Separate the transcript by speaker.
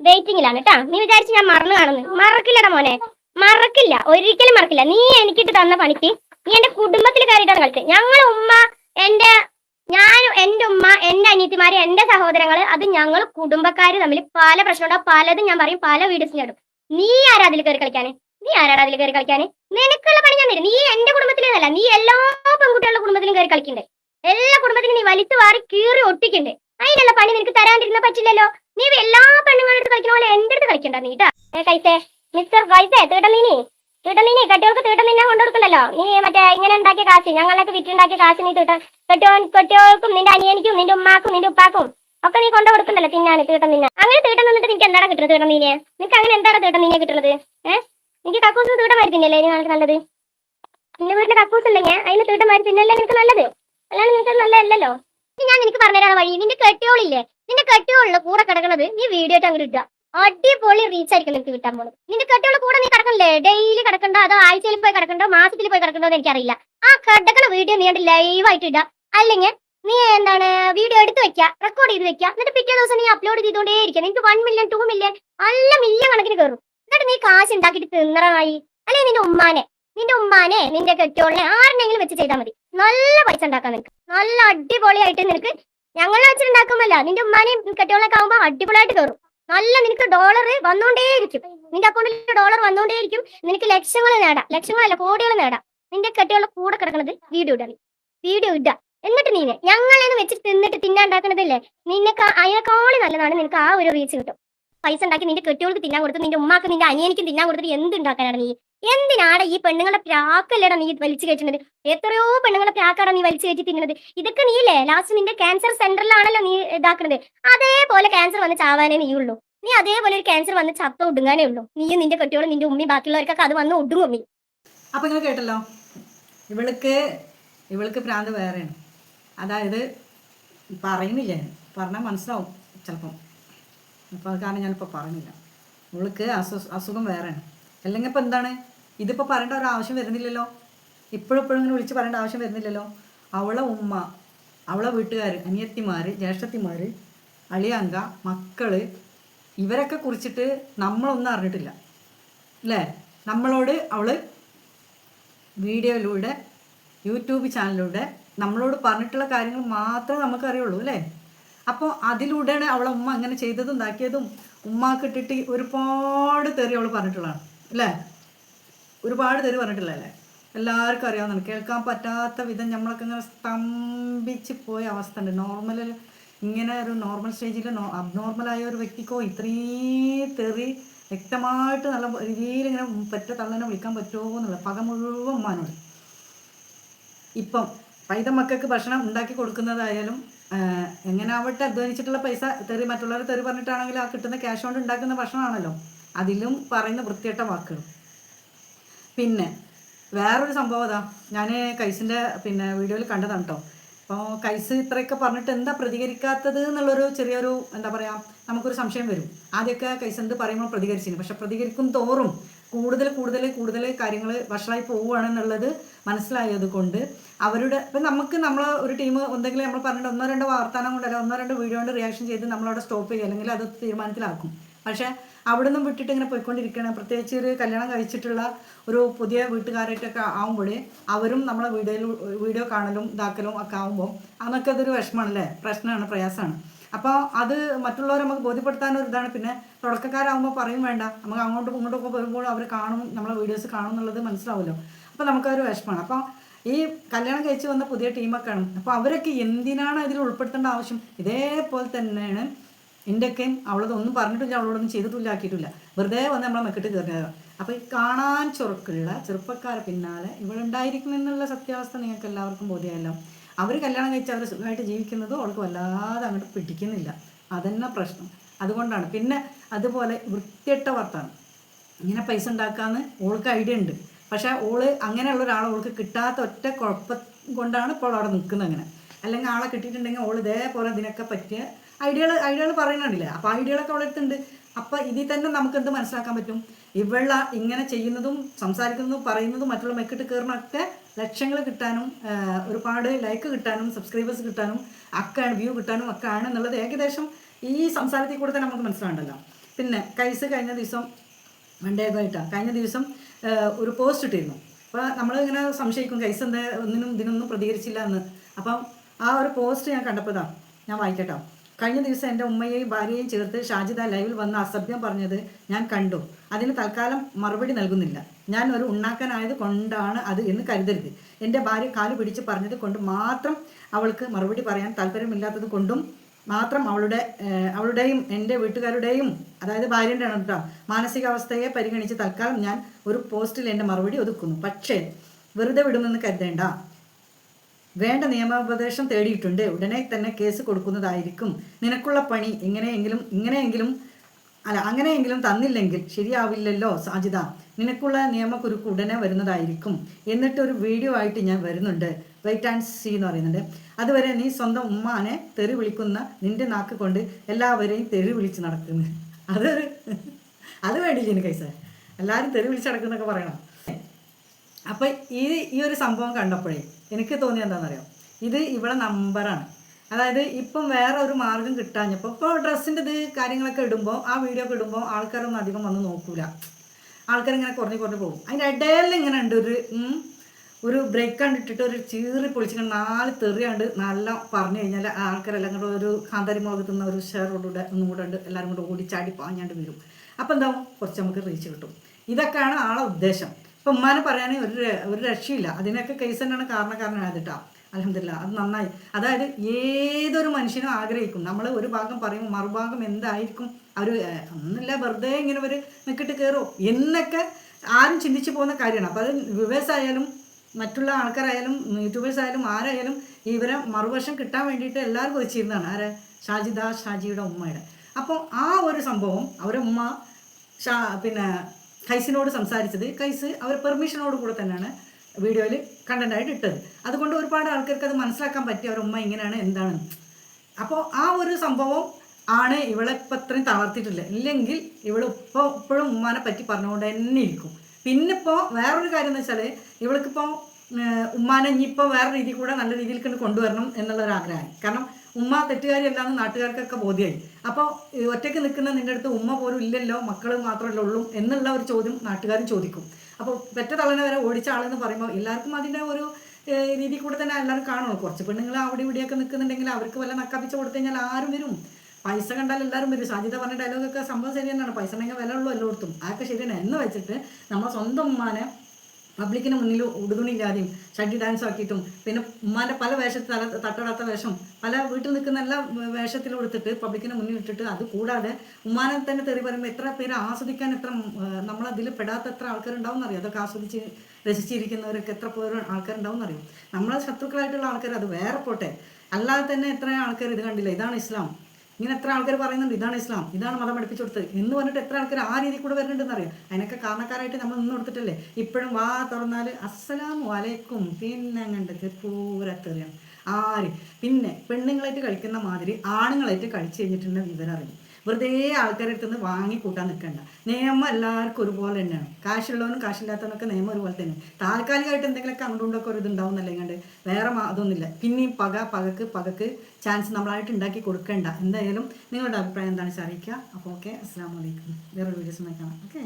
Speaker 1: വെയിറ്റിംഗിലാണ് കേട്ടാ നീ വിചാരിച്ച് ഞാൻ മറന്നു കാണുന്നു. മറക്കില്ലടാ മോനെ. മറക്കില്ല. ഒരിക്കലും മറക്കില്ല. നീ എനിക്കിട്ട് തന്ന പണിക്ക് നീ എന്റെ കുടുംബത്തിൽ കയറിയിട്ടാണ് കളിച്ചത്. ഞങ്ങൾ ഉമ്മ എന്റെ ഞാനും എന്റെ ഉമ്മ എന്റെ അനിയത്തിമാര് എന്റെ സഹോദരങ്ങൾ അത് ഞങ്ങൾ കുടുംബക്കാര് തമ്മിൽ പല പ്രശ്നമുണ്ടാവും. പലതും ഞാൻ പറയും. പല വീഡിയോസ് ഞാൻ നീ ആരാ അതിൽ കയറി കളിക്കാന്? നീ ആരാടാ അതിൽ കയറി കളിക്കാന്? നിനക്കുള്ള പണി ഞാൻ തരും. നീ എന്റെ കുടുംബത്തിലേന്നല്ല നീ എല്ലാ പെൺകുട്ടികളുടെ കുടുംബത്തിലും കയറി കളിക്കണ്ടേ? എല്ലാ കുടുംബത്തിലും നീ വലിച്ചു വാറി കീറി ഒട്ടിക്കണ്ടേ? അതിനുള്ള പണി നിനക്ക് തരാണ്ടിരുന്ന പറ്റില്ലല്ലോ. നീ എല്ലാ പെണ്ണുങ്ങളുടെ അടുത്ത് കളിക്കുന്ന പോലെ എന്റെ അടുത്ത് കളിക്കണ്ട നീട്ടാ കൈസേ മിസ്റ്റർ കൈസേ തീട്ടമീനി തീട്ടമീനി കെട്ടികൾക്ക് തീട്ടമീനെ കൊണ്ടുകൊടുക്കണ്ടല്ലോ? നീ മറ്റേ ഇങ്ങനെ ഉണ്ടാക്കിയ കാശ് ഞങ്ങളൊക്കെ വിറ്റുണ്ടാക്കിയ കാശ് നീ തീട്ട. കെട്ടിയോ കെട്ടിയോൾക്കും നിന്റെ അനിയനിക്കും നിന്റെ ഉമ്മാക്കും നിന്റെ ഉപ്പാക്കും ഒക്കെ നീ കൊണ്ടു കൊടുക്കണ്ടല്ലോ തിന്നാന് തീട്ടം തിന്നാൻ അങ്ങനെ തീട്ടം നിന്നിട്ട് നിനക്ക് എന്താണ് കിട്ടുന്നത് തീട്ടമീനെ? നിനക്ക് അങ്ങനെ എന്താണ് തീട്ടമീനെ കിട്ടുന്നത്? ഏഹ് നിനക്ക് കക്കൂസ് തീട്ടം മാറി തിന്നല്ലേ നിനക്ക് നല്ലത്? നിന്റെ വീട്ടിൽ കക്കൂസ് ഉണ്ടെങ്കിൽ അതിന് തീട്ടം മാറി തിന്നല്ലേ നിനക്ക് നല്ലത്? അല്ലാണ്ട് നിനക്ക് നല്ലതല്ലല്ലോ? ഞാൻ നിനക്ക് പറഞ്ഞുതരാൻ വഴി. നിന്റെ കെട്ടിയോളില്ലേ? നിന്റെ കട്ടിയുള്ള കൂടെ കിടക്കണത് നീ വീഡിയോ ആയിട്ട് അങ്ങോട്ട് ഇടുക. അടിപൊളി റീച്ച് ആയിരിക്കും നിനക്ക് കിട്ടാൻ പോകുന്നത് നിന്റെ കട്ടിയുള്ള കൂടെ നീ കിടക്കണ്ടേ? ഡെയിലി കിടക്കണ്ടോ? അതോ ആഴ്ചയിൽ പോയി കിടക്കണ്ടോ? മാസത്തിൽ പോയി കിടക്കണ്ടോ എന്ന് എനിക്കറിയില്ല. ആ കിടക്കണ വീഡിയോ നീ ലൈവ് ലൈവായിട്ട് ഇടുക. അല്ലെങ്കിൽ നീ എന്താണ് വീഡിയോ എടുത്ത് വെക്കുക റെക്കോർഡ് ചെയ്ത് വെക്കുക. എന്നിട്ട് പിറ്റേ ദിവസം നീ അപ്ലോഡ് ചെയ്തുകൊണ്ടേ നിനക്ക് വൺ മില്യൺ ടു മില്യൺ നല്ല മില്യൺ കണക്കിന് കയറും എന്നിട്ട് നീ കാശ് ഉണ്ടാക്കിയിട്ട് തിന്നറായി. അല്ലെങ്കിൽ നിന്റെ ഉമ്മാനെ നിന്റെ ഉമ്മാനെ നിന്റെ കെട്ടിയോളിനെ ആരെങ്കിലും വെച്ച് ചെയ്താൽ മതി. നല്ല പൈസ ഉണ്ടാക്കാൻ നിനക്ക്. നല്ല അടിപൊളിയായിട്ട് നിനക്ക് ഞങ്ങൾ വെച്ചിട്ടുണ്ടാക്കുമല്ല നിന്റെ ഉമ്മാനെയും കെട്ടികളൊക്കെ ആകുമ്പോൾ അടിപൊളിയായിട്ട് കയറും നല്ല നിനക്ക് ഡോളർ വന്നുകൊണ്ടേയിരിക്കും നിന്റെ അക്കൗണ്ടിൽ ഡോളർ വന്നുകൊണ്ടേയിരിക്കും നിനക്ക് ലക്ഷങ്ങൾ നേടാം. ലക്ഷങ്ങളല്ല കോടികൾ നേടാം. നിന്റെ കെട്ടികളുടെ കൂടെ കിടക്കുന്നത് വീഡിയോ ഇടാൻ. വീഡിയോ ഇടുക എന്നിട്ട് നീനെ ഞങ്ങളെന്ന് വെച്ചിട്ട് തിന്നിട്ട് തിന്നാണ്ടാക്കണതല്ലേ? നിനക്ക് അതിനേക്കാളി നല്ലതാണ് നിനക്ക് ആ ഒരു റീച്ച് കിട്ടും. പൈസ ഉണ്ടാക്കി നിന്റെ കെട്ടിയോൾക്ക് തിന്നാൻ കൊടുത്ത് നിന്റെ ഉമ്മാക്ക് നിന്റെ അനിയനിക്കും തിന്നാൻ കൊടുത്തിട്ട് എന്തുണ്ടാക്കാനാണ് നീ? എന്തിനാണ് ഈ പെണ്ണുങ്ങളെ പ്രാക്കല്ലേടാ നീ വലിച്ചു കയറ്റുന്നത്? എത്രയോ പെണ്ണുങ്ങളെ പ്രാക്കാടാ നീ വലിച്ചു കയറ്റി തിന്നുന്നത്. ഇതൊക്കെ നീല്ലേ ലാസ്റ്റ് നിന്റെ ക്യാൻസർ സെന്ററിലാണല്ലോ നീ ഇതാക്കുന്നത് അതേപോലെ ക്യാൻസർ വന്ന് ചാവാനേ നീ ഉള്ളൂ നീ അതേപോലെ ഒരു ക്യാൻസർ വന്ന് ചത്ത ഒടുങ്ങാനേ ഉള്ളൂ. നീയും നിന്റെ കെട്ടിയോളും നിന്റെ ഉമ്മി ബാക്കിയുള്ളവർക്കൊക്കെ അത് വന്ന് ഒടുങ്ങും നീ.
Speaker 2: അപ്പൊ നിങ്ങൾ കേട്ടല്ലോ? ഇവൾക്ക് ഇവൾക്ക് ഭ്രാന്ത് വേറെയാണ്. അതായത് പറയുന്നില്ല പറഞ്ഞാൽ മനസ്സിലാവും ചിലപ്പം. അപ്പോൾ അത് കാരണം ഞാനിപ്പോൾ പറഞ്ഞില്ല ഇവൾക്ക് അസു അസുഖം വേറെയാണ്. അല്ലെങ്കിൽ ഇപ്പോൾ എന്താണ്? ഇതിപ്പോൾ പറയേണ്ട ഒരു ആവശ്യം വരുന്നില്ലല്ലോ? ഇപ്പോഴും ഇപ്പോഴും ഇങ്ങനെ വിളിച്ച് പറയേണ്ട ആവശ്യം വരുന്നില്ലല്ലോ? അവളെ ഉമ്മ അവളെ വീട്ടുകാർ അനിയത്തിമാർ ജ്യേഷ്ഠത്തിമാർ അളിയങ്ക മക്കൾ ഇവരൊക്കെ കുറിച്ചിട്ട് നമ്മളൊന്നും അറിഞ്ഞിട്ടില്ല. അല്ലേ? നമ്മളോട് അവൾ വീഡിയോയിലൂടെ യൂട്യൂബ് ചാനലിലൂടെ നമ്മളോട് പറഞ്ഞിട്ടുള്ള കാര്യങ്ങൾ മാത്രമേ നമുക്കറിയുള്ളൂ അല്ലേ? അപ്പോൾ അതിലൂടെയാണ് അവളെ ഉമ്മ അങ്ങനെ ചെയ്തതും ഉണ്ടാക്കിയതും ഉമ്മാക്ക് ഇട്ടിട്ട് ഒരുപാട് തെറി അവൾ പറഞ്ഞിട്ടുള്ളതാണ് അല്ലേ? ഒരുപാട് തെറി പറഞ്ഞിട്ടില്ലല്ലേ എല്ലാവർക്കും അറിയാവുന്ന കേൾക്കാൻ പറ്റാത്ത വിധം നമ്മളൊക്കെ ഇങ്ങനെ സ്തംഭിച്ച് പോയ അവസ്ഥ ഉണ്ട്. നോർമൽ ഇങ്ങനെ ഒരു നോർമൽ സ്റ്റേജിൽ അബ്നോർമലായ ഒരു വ്യക്തിക്കോ ഇത്രയും തെറി വ്യക്തമായിട്ട് നല്ല രീതിയിൽ ഇങ്ങനെ പറ്റ തള്ളനെ വിളിക്കാൻ പറ്റുമോ എന്നുള്ള പക മുഴുവൻ ഉമ്മാനോട്. ഇപ്പം പൈത മക്കൾക്ക് ഭക്ഷണം ഉണ്ടാക്കി കൊടുക്കുന്നതായാലും എങ്ങനെ ആവട്ടെ അധ്വാനിച്ചിട്ടുള്ള പൈസ തെറി മറ്റുള്ളവരെ തെറി പറഞ്ഞിട്ടാണെങ്കിൽ ആ കിട്ടുന്ന ക്യാഷ് കൊണ്ട് ഉണ്ടാക്കുന്ന ഭക്ഷണമാണല്ലോ. അതിലും പറയുന്ന വൃത്തിയട്ട വാക്കുകൾ. പിന്നെ വേറൊരു സംഭവം അതാ. ഞാൻ കൈസിന്റെ പിന്നെ വീഡിയോയിൽ കണ്ടതാണ് കേട്ടോ അപ്പോൾ കൈസ് ഇത്രയൊക്കെ പറഞ്ഞിട്ട് എന്താ പ്രതികരിക്കാത്തത് എന്നുള്ളൊരു ചെറിയൊരു എന്താ പറയുക നമുക്കൊരു സംശയം വരും. ആദ്യമൊക്കെ കൈസ് എന്ത് പറയുമ്പോൾ പ്രതികരിച്ചിരുന്നു. പക്ഷെ പ്രതികരിക്കും തോറും കൂടുതൽ കൂടുതൽ കൂടുതൽ കാര്യങ്ങൾ വഷളായി പോവുകയാണെന്നുള്ളത് മനസ്സിലായത് കൊണ്ട് അവരുടെ ഇപ്പം നമുക്ക് നമ്മൾ ഒരു ടീം എന്തെങ്കിലും നമ്മൾ പറഞ്ഞിട്ട് ഒന്നോ രണ്ടോ വാർത്താനം കൊണ്ട് അല്ലെങ്കിൽ ഒന്നോ രണ്ടോ വീഡിയോ കൊണ്ട് റിയാക്ഷൻ ചെയ്ത് നമ്മളവിടെ സ്റ്റോപ്പ് ചെയ്യുക അല്ലെങ്കിൽ അത് തീരുമാനത്തിലാക്കും. പക്ഷേ അവിടെ നിന്നും വിട്ടിട്ട് ഇങ്ങനെ പോയിക്കൊണ്ടിരിക്കുകയാണ്. പ്രത്യേകിച്ച് ഒരു കല്യാണം കഴിച്ചിട്ടുള്ള ഒരു പുതിയ വീട്ടുകാരായിട്ടൊക്കെ ആകുമ്പോൾ അവരും നമ്മളെ വീഡിയോയിൽ വീഡിയോ കാണലും ഇതാക്കലും ഒക്കെ ആകുമ്പോൾ അതൊക്കെ അതൊരു വിഷമമാണല്ലേ? പ്രശ്നമാണ് പ്രയാസമാണ്. അപ്പോൾ അത് മറ്റുള്ളവർ നമുക്ക് ബോധ്യപ്പെടുത്താൻ ഒരു ഇതാണ്. പിന്നെ തുടക്കക്കാരാകുമ്പോൾ പറയും വേണ്ട. നമുക്ക് അങ്ങോട്ടും ഇങ്ങോട്ടും ഒക്കെ വരുമ്പോൾ അവർ കാണും നമ്മളെ വീഡിയോസ് കാണും എന്നുള്ളത് മനസ്സിലാവുമല്ലോ അപ്പോൾ നമുക്കൊരു വിഷമമാണ്. അപ്പോൾ ഈ കല്യാണം കഴിച്ച് വന്ന പുതിയ ടീമൊക്കെ ആണ് അപ്പോൾ അവരൊക്കെ എന്തിനാണ് ഇതിൽ ഉൾപ്പെടുത്തേണ്ട ആവശ്യം? ഇതേപോലെ തന്നെയാണ് എന്റെയൊക്കെയും അവളതൊന്നും പറഞ്ഞിട്ടില്ല അവളോടൊന്നും ചെയ്തിട്ടില്ല ആക്കിയിട്ടില്ല. വെറുതെ വന്ന് നമ്മളെ മെക്കിട്ട് കയറിയതാണ് അപ്പോൾ ഈ കാണാൻ ചുറുക്കുള്ള ചെറുപ്പക്കാരെ പിന്നാലെ ഇവളുണ്ടായിരിക്കും എന്നുള്ള സത്യാവസ്ഥ നിങ്ങൾക്ക് എല്ലാവർക്കും ബോധ്യമല്ലോ അവർ കല്യാണം കഴിച്ച് അവർ സുഖമായിട്ട് ജീവിക്കുന്നത് അവൾക്ക് വല്ലാതെ അങ്ങോട്ട് പിടിക്കുന്നില്ല. അതന്നെ പ്രശ്നം. അതുകൊണ്ടാണ്. പിന്നെ അതുപോലെ വൃത്തിയിട്ട വർത്താണ് ഇങ്ങനെ പൈസ ഉണ്ടാക്കാമെന്ന് ഓൾക്ക് ഐഡിയ ഉണ്ട്. പക്ഷേ ഓൾ അങ്ങനെയുള്ള ഒരാൾ ഓൾക്ക് കിട്ടാത്ത ഒറ്റ കുഴപ്പം കൊണ്ടാണ് ഇപ്പോൾ അവിടെ നിൽക്കുന്നത് അങ്ങനെ. അല്ലെങ്കിൽ ആളെ കിട്ടിയിട്ടുണ്ടെങ്കിൽ ഓൾ ഇതേപോലെ ഇതിനൊക്കെ പറ്റിയ ഐഡിയകൾ ഐഡിയകൾ പറയുന്നുണ്ടല്ലേ? അപ്പോൾ ഐഡിയകളൊക്കെ അവളെ അടുത്തുണ്ട് അപ്പോൾ ഇതിൽ തന്നെ നമുക്ക് എന്ത് മനസ്സിലാക്കാൻ പറ്റും? ഇവള ഇങ്ങനെ ചെയ്യുന്നതും സംസാരിക്കുന്നതും പറയുന്നതും മറ്റുള്ള മെക്കിട്ട് കയറുന്നതൊക്കെ ലക്ഷങ്ങൾ കിട്ടാനും ഒരുപാട് ലൈക്ക് കിട്ടാനും സബ്സ്ക്രൈബേഴ്സ് കിട്ടാനും ഒക്കെ വ്യൂ കിട്ടാനും ഒക്കെ ആണ് എന്നുള്ളത് ഏകദേശം ഈ സംസാരത്തിൽ കൂടെ തന്നെ നമുക്ക് മനസ്സിലാണ്ടല്ലോ പിന്നെ കൈസ് കഴിഞ്ഞ ദിവസം മണ്ടേതായിട്ടാണ് കഴിഞ്ഞ ദിവസം ഒരു പോസ്റ്റ് ഇട്ടിരുന്നു. അപ്പോൾ നമ്മൾ ഇങ്ങനെ സംശയിക്കും കൈസ് എന്താ ഒന്നിനും ഇതിനൊന്നും പ്രതികരിച്ചില്ല എന്ന്. അപ്പം ആ ഒരു പോസ്റ്റ് ഞാൻ കണ്ടപ്പോഴാണ് ഞാൻ വായിക്കട്ടോ. കഴിഞ്ഞ ദിവസം എന്റെ ഉമ്മയെയും ഭാര്യയെയും ചേർത്ത് ഷാജിദ ലൈവിൽ വന്ന് അസഭ്യം പറഞ്ഞത് ഞാൻ കണ്ടു. അതിന് തൽക്കാലം മറുപടി നൽകുന്നില്ല. ഞാൻ ഒരു ഉണ്ണാക്കനായത് കൊണ്ടാണ് അത് എന്ന് കരുതരുത്. എന്റെ ഭാര്യ കാൽ പിടിച്ച് പറഞ്ഞത് കൊണ്ട് മാത്രം അവൾക്ക് മറുപടി പറയാൻ താല്പര്യമില്ലാത്തത് കൊണ്ടും മാത്രം അവളുടെ അവളുടെയും എന്റെ വീട്ടുകാരുടെയും അതായത് ഭാര്യന്റെ ആണ് മാനസികാവസ്ഥയെ പരിഗണിച്ച് തൽക്കാലം ഞാൻ ഒരു പോസ്റ്റിൽ എന്റെ മറുപടി ഒതുക്കുന്നു. പക്ഷേ വെറുതെ വിടുമെന്ന് കരുതേണ്ട. വേണ്ട നിയമോപദേശം തേടിയിട്ടുണ്ട്. ഉടനെ തന്നെ കേസ് കൊടുക്കുന്നതായിരിക്കും. നിനക്കുള്ള പണി എങ്ങനെയെങ്കിലും ഇങ്ങനെയെങ്കിലും അല്ല അങ്ങനെയെങ്കിലും തന്നില്ലെങ്കിൽ ശരിയാവില്ലല്ലോ സാജിത നിനക്കുള്ള നിയമക്കുരുക്ക് ഉടനെ വരുന്നതായിരിക്കും. എന്നിട്ട് ഒരു വീഡിയോ ആയിട്ട് ഞാൻ വരുന്നുണ്ട്. വെയിറ്റ് ആൻഡ് സി എന്ന് പറയുന്നുണ്ട്. അതുവരെ നീ സ്വന്തം ഉമ്മാനെ തെറി വിളിക്കുന്ന നിന്റെ നാക്ക് കൊണ്ട് എല്ലാവരെയും തെറി വിളിച്ച് നടക്കുന്നു. അതൊരു അത് വേണ്ടില്ല എനിക്ക് കൈസ? എല്ലാവരും തെറി വിളിച്ച് നടക്കുന്നൊക്കെ പറയണം. അപ്പോൾ ഈ ഈ ഒരു സംഭവം കണ്ടപ്പോഴേ എനിക്ക് തോന്നിയത് എന്താണെന്നറിയാം? ഇത് ഇവിടെ നമ്പറാണ് അതായത് ഇപ്പം വേറെ ഒരു മാർഗം കിട്ടാഞ്ഞപ്പോൾ ഇപ്പോൾ ഡ്രസ്സിന്റെ ഇത് കാര്യങ്ങളൊക്കെ ഇടുമ്പോൾ ആ വീഡിയോ ഒക്കെ ഇടുമ്പോൾ ആൾക്കാരൊന്നും അധികം വന്ന് നോക്കൂല. ആൾക്കാരിങ്ങനെ കുറഞ്ഞ് കുറഞ്ഞ് പോകും. അതിന്റെ ഇടയിൽ ഇങ്ങനെ ഉണ്ട് ഒരു ഒരു ബ്രേക്ക് കണ്ടിട്ടിട്ട് ഒരു ചീറി പൊളിച്ചിങ്ങനെ നാല് തെറിയാണ്ട് നല്ല പറഞ്ഞു കഴിഞ്ഞാൽ ആൾക്കാരെല്ലാം കൂടെ ഒരു കാന്താരി മുളക് ഒരു ഷെയറോടുകൂടെ ഒന്നും കൂടെ ഉണ്ട്. എല്ലാവരും കൂടെ ഓടിച്ചാടി പാഞ്ഞാണ്ട് വരും. അപ്പോൾ എന്താവും? കുറച്ച് നമുക്ക് റീച്ച് കിട്ടും. ഇതൊക്കെയാണ് ആളെ ഉദ്ദേശം. ഇപ്പം ഉമ്മാനെ പറയാനേ ഒരു ഒരു രക്ഷയില്ല. അതിനൊക്കെ കേസ് തന്നെയാണ് കാരണക്കാരനായത് കേട്ടോ അലഹമില്ല അത് നന്നായി. അതായത് ഏതൊരു മനുഷ്യനും ആഗ്രഹിക്കും. നമ്മൾ ഒരു ഭാഗം പറയും മറുഭാഗം എന്തായിരിക്കും? അവർ ഒന്നുമില്ല വെറുതെ ഇങ്ങനെ ഒരു നിൽക്കിട്ട് കയറുമോ എന്നൊക്കെ ആരും ചിന്തിച്ചു പോകുന്ന കാര്യമാണ്. അപ്പോൾ അത് വ്യൂവേഴ്സ് ആയാലും മറ്റുള്ള ആൾക്കാരായാലും യൂട്യൂബേഴ്സ് ആയാലും ആരായാലും ഇവരെ മറുവശം കിട്ടാൻ വേണ്ടിയിട്ട് എല്ലാവർക്കും വെച്ചിരുന്നതാണ് ആരെ? ഷാജിദ ഷാജിയുടെ ഉമ്മയുടെ. അപ്പോൾ ആ ഒരു സംഭവം അവരുടെ ഉമ്മ ഷാ പിന്നെ കൈസിനോട് സംസാരിച്ചത്. കൈസ് അവർ പെർമിഷനോട് കൂടെ തന്നെയാണ് വീഡിയോയിൽ കണ്ടന്റായിട്ട് ഇട്ടത്. അതുകൊണ്ട് ഒരുപാട് ആൾക്കാർക്ക് അത് മനസ്സിലാക്കാൻ പറ്റി അവർ ഉമ്മ ഇങ്ങനെയാണ് എന്താണ്. അപ്പോൾ ആ ഒരു സംഭവം ആണ് ഇവളെ ഇപ്പം അത്രയും തളർത്തിയിട്ടില്ല ഇല്ലെങ്കിൽ ഇവൾ ഇപ്പോൾ ഇപ്പോഴും ഉമ്മാനെ പറ്റി പറഞ്ഞുകൊണ്ട് തന്നെ ഇരിക്കും. പിന്നെ ഇപ്പോൾ വേറൊരു കാര്യം എന്ന് വെച്ചാൽ ഇവൾക്കിപ്പോൾ ഉമ്മാനെ ഇനിയിപ്പോൾ വേറെ രീതിയിൽ കൂടെ നല്ല രീതിയിൽ കണ്ട് കൊണ്ടുവരണം എന്നുള്ള ഒരു ആഗ്രഹമായി കാരണം ഉമ്മ തെറ്റുകാരിയല്ലാന്ന് നാട്ടുകാർക്കൊക്കെ ബോധ്യമായി അപ്പോൾ ഒറ്റയ്ക്ക് നിൽക്കുന്ന നിന്റെ അടുത്ത് ഉമ്മ പോലും ഇല്ലല്ലോ മക്കൾ മാത്രമല്ല ഉള്ളൂ എന്നുള്ള ഒരു ചോദ്യം നാട്ടുകാരും ചോദിക്കും. അപ്പോൾ പെറ്റ തള്ളനെ വരെ ഓടിച്ച ആളെന്ന് പറയുമ്പോൾ എല്ലാവർക്കും അതിന്റെ ഒരു രീതി കൂടെ തന്നെ എല്ലാവരും കാണുള്ളൂ. കുറച്ച് പെണ്ണുങ്ങൾ അവിടെ ഇവിടെയൊക്കെ നിൽക്കുന്നുണ്ടെങ്കിൽ അവർക്ക് വല്ല നക്കാപ്പിച്ച് കൊടുത്തു കഴിഞ്ഞാൽ ആരും വരും. പൈസ കണ്ടാൽ എല്ലാവരും വരും. സാധ്യത പറഞ്ഞ ഡയലോഗൊക്കെ സംഭവം ശരി തന്നെയാണ്. പൈസ ഉണ്ടെങ്കിൽ വില ഉള്ളൂ എല്ലായിടത്തും. അതൊക്കെ ശരിയാണ് എന്ന് വെച്ചിട്ട് നമ്മൾ സ്വന്തം ഉമ്മാനെ പബ്ലിക്കിന് മുന്നിൽ ഉടുതുണിയില്ലാതെയും ഷഡ്ഡി ഡാൻസ് ആക്കിയിട്ടും പിന്നെ ഉമ്മാന്റെ പല വേഷത്തിൽ തല തട്ടടാത്ത വേഷം പല വീട്ടിൽ നിൽക്കുന്ന എല്ലാ വേഷത്തിലും എടുത്തിട്ട് പബ്ലിക്കിന് മുന്നിൽ ഇട്ടിട്ട് അത് കൂടാതെ ഉമ്മാനെ തന്നെ തെറി പറയുമ്പോൾ എത്ര പേര് ആസ്വദിക്കാൻ എത്ര നമ്മളതിൽ പെടാത്ത എത്ര ആൾക്കാരുണ്ടാവും എന്നറിയാം? അതൊക്കെ ആസ്വദിച്ച് രസിച്ചിരിക്കുന്നവരൊക്കെ എത്ര പേര് ആൾക്കാരുണ്ടാവും അറിയാം നമ്മളെ ശത്രുക്കളായിട്ടുള്ള ആൾക്കാർ അത് വേറെ പോട്ടെ. അല്ലാതെ തന്നെ എത്ര ആൾക്കാർ ഇത് കണ്ടില്ല? ഇതാണ് ഇസ്ലാം. ഇങ്ങനെ എത്ര ആൾക്കാർ പറയുന്നുണ്ട് ഇതാണ് ഇസ്ലാം ഇതാണ് മതം പഠിപ്പിച്ചു കൊടുത്തത് എന്ന് പറഞ്ഞിട്ട് എത്ര ആൾക്കാർ ആ രീതിയിൽ കൂടെ വരുന്നുണ്ടെന്ന് അറിയാം. അതിനൊക്കെ കാരണക്കാരായിട്ട് നമ്മൾ നിന്ന് കൊടുത്തിട്ടല്ലേ? ഇപ്പോഴും വാ തുറന്നാൽ അസ്സലാമു അലൈക്കും പിന്നെ കണ്ടത് പൂരത്തെറിയാണ് ആര്? പിന്നെ പെണ്ണുങ്ങളായിട്ട് കഴിക്കുന്ന മാതിരി ആണുങ്ങളായിട്ട് കഴിച്ചു കഴിഞ്ഞിട്ടുണ്ടെങ്കിൽ ഇവരറിയും വെറുതെ ആൾക്കാരുടെ അടുത്ത് നിന്ന് വാങ്ങി കൂട്ടാൻ നിൽക്കണ്ട. നിയമം എല്ലാവർക്കും ഒരുപോലെ തന്നെയാണ്. കാശുള്ളവനും കാശില്ലാത്തവനൊക്കെ നിയമം ഒരുപോലെ തന്നെ താൽക്കാലികമായിട്ട് എന്തെങ്കിലുമൊക്കെ അങ്ങോട്ടുണ്ടൊക്കെ ഒരു ഇതുണ്ടാവും എന്നല്ലേ കണ്ട് വേറെ അതൊന്നുമില്ല. പിന്നെയും പക പകക്ക് പകക്ക് ചാൻസ് നമ്മളായിട്ട് ഉണ്ടാക്കി കൊടുക്കണ്ട. എന്തായാലും നിങ്ങളുടെ അഭിപ്രായം എന്താണെന്ന് വെച്ചാൽ അറിയിക്കുക. അപ്പോൾ ഓക്കെ അസ്സാം വലൈക്കും വേറൊരു വീഡിയോസ് കാണാം. ഓക്കെ